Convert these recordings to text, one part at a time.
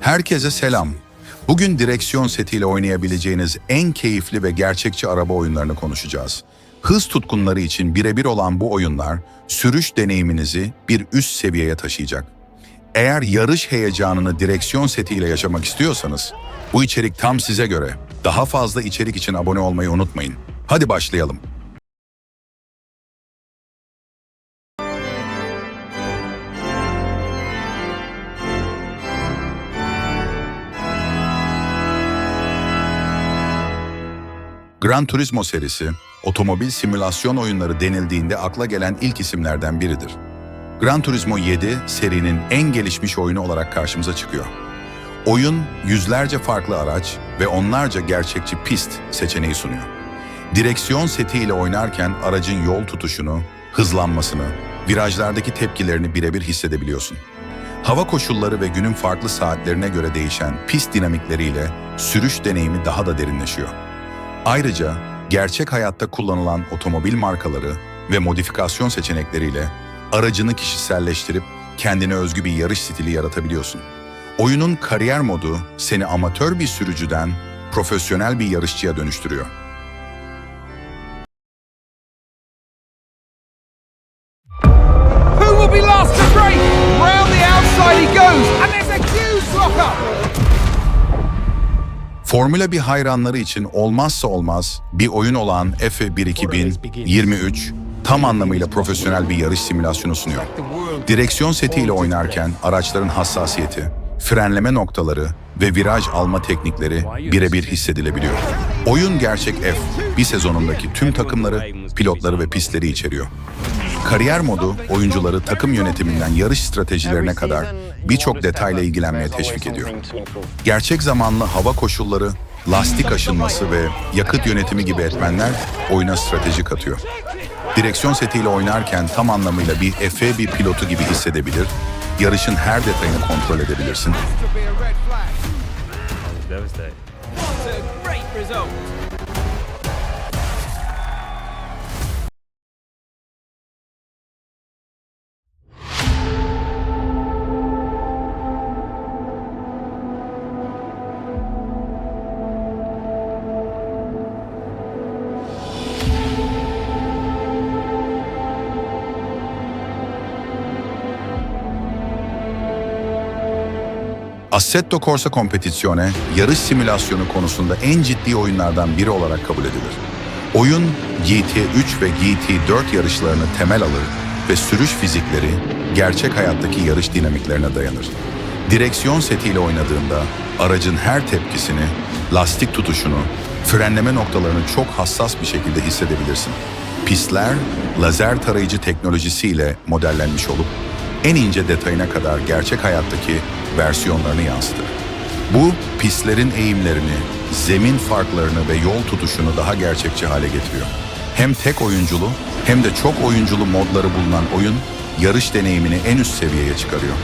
Herkese selam. Bugün direksiyon setiyle oynayabileceğiniz en keyifli ve gerçekçi araba oyunlarını konuşacağız. Hız tutkunları için birebir olan bu oyunlar sürüş deneyiminizi bir üst seviyeye taşıyacak. Eğer yarış heyecanını direksiyon setiyle yaşamak istiyorsanız bu içerik tam size göre. Daha fazla içerik için abone olmayı unutmayın. Hadi başlayalım. Gran Turismo serisi, otomobil simülasyon oyunları denildiğinde akla gelen ilk isimlerden biridir. Gran Turismo 7 serinin en gelişmiş oyunu olarak karşımıza çıkıyor. Oyun yüzlerce farklı araç ve onlarca gerçekçi pist seçeneği sunuyor. Direksiyon setiyle oynarken aracın yol tutuşunu, hızlanmasını, virajlardaki tepkilerini birebir hissedebiliyorsun. Hava koşulları ve günün farklı saatlerine göre değişen pist dinamikleriyle sürüş deneyimi daha da derinleşiyor. Ayrıca gerçek hayatta kullanılan otomobil markaları ve modifikasyon seçenekleriyle aracını kişiselleştirip kendine özgü bir yarış stili yaratabiliyorsun. Oyunun kariyer modu seni amatör bir sürücüden profesyonel bir yarışçıya dönüştürüyor. Formula 1 hayranları için olmazsa olmaz bir oyun olan F1 2023 tam anlamıyla profesyonel bir yarış simülasyonu sunuyor. Direksiyon setiyle oynarken araçların hassasiyeti, frenleme noktaları ve viraj alma teknikleri birebir hissedilebiliyor. Oyun gerçek F, bir sezonundaki tüm takımları, pilotları ve pistleri içeriyor. Kariyer modu oyuncuları takım yönetiminden yarış stratejilerine kadar birçok detayla ilgilenmeye teşvik ediyor. Gerçek zamanlı hava koşulları, lastik aşınması ve yakıt yönetimi gibi etmenler oyuna strateji katıyor. Direksiyon setiyle oynarken tam anlamıyla bir F1 pilotu gibi hissedebilir, yarışın her detayını kontrol edebilirsin. Assetto Corsa Competizione, yarış simülasyonu konusunda en ciddi oyunlardan biri olarak kabul edilir. Oyun, GT3 ve GT4 yarışlarını temel alır ve sürüş fizikleri gerçek hayattaki yarış dinamiklerine dayanır. Direksiyon setiyle oynadığında aracın her tepkisini, lastik tutuşunu, frenleme noktalarını çok hassas bir şekilde hissedebilirsin. Pistler, lazer tarayıcı teknolojisiyle modellenmiş olup en ince detayına kadar gerçek hayattaki versiyonlarını yansıtır. Bu, pistlerin eğimlerini, zemin farklarını ve yol tutuşunu daha gerçekçi hale getiriyor. Hem tek oyunculu hem de çok oyunculu modları bulunan oyun, yarış deneyimini en üst seviyeye çıkarıyor.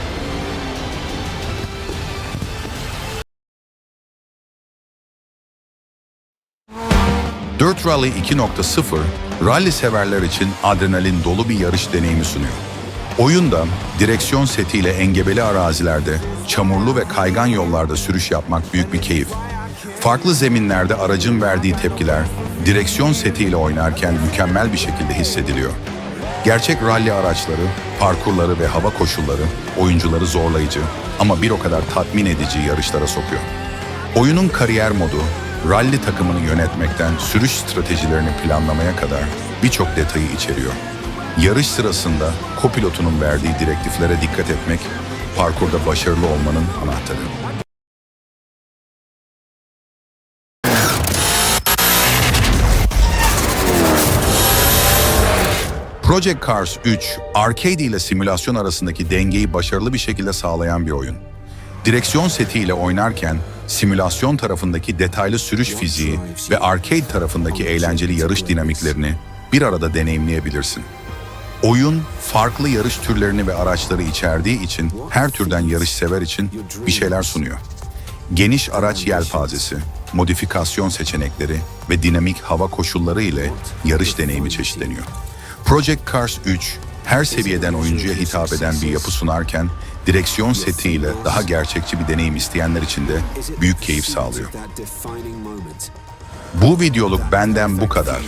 Dirt Rally 2.0, rally severler için adrenalin dolu bir yarış deneyimi sunuyor. Oyunda direksiyon setiyle engebeli arazilerde, çamurlu ve kaygan yollarda sürüş yapmak büyük bir keyif. Farklı zeminlerde aracın verdiği tepkiler, direksiyon setiyle oynarken mükemmel bir şekilde hissediliyor. Gerçek rally araçları, parkurları ve hava koşulları oyuncuları zorlayıcı ama bir o kadar tatmin edici yarışlara sokuyor. Oyunun kariyer modu, rally takımını yönetmekten sürüş stratejilerini planlamaya kadar birçok detayı içeriyor. Yarış sırasında kopilotunun verdiği direktiflere dikkat etmek, parkurda başarılı olmanın anahtarı. Project Cars 3, arcade ile simülasyon arasındaki dengeyi başarılı bir şekilde sağlayan bir oyun. Direksiyon setiyle oynarken simülasyon tarafındaki detaylı sürüş fiziği ve arcade tarafındaki eğlenceli yarış dinamiklerini bir arada deneyimleyebilirsin. Oyun farklı yarış türlerini ve araçları içerdiği için her türden yarış sever için bir şeyler sunuyor. Geniş araç yelpazesi, modifikasyon seçenekleri ve dinamik hava koşulları ile yarış deneyimi çeşitleniyor. Project Cars 3 her seviyeden oyuncuya hitap eden bir yapı sunarken direksiyon setiyle daha gerçekçi bir deneyim isteyenler için de büyük keyif sağlıyor. Bu videoluk benden bu kadar.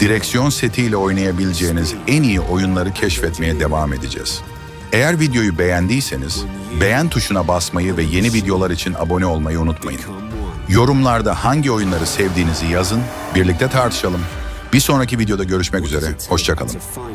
Direksiyon setiyle oynayabileceğiniz en iyi oyunları keşfetmeye devam edeceğiz. Eğer videoyu beğendiyseniz beğen tuşuna basmayı ve yeni videolar için abone olmayı unutmayın. Yorumlarda hangi oyunları sevdiğinizi yazın, birlikte tartışalım. Bir sonraki videoda görüşmek üzere, hoşçakalın.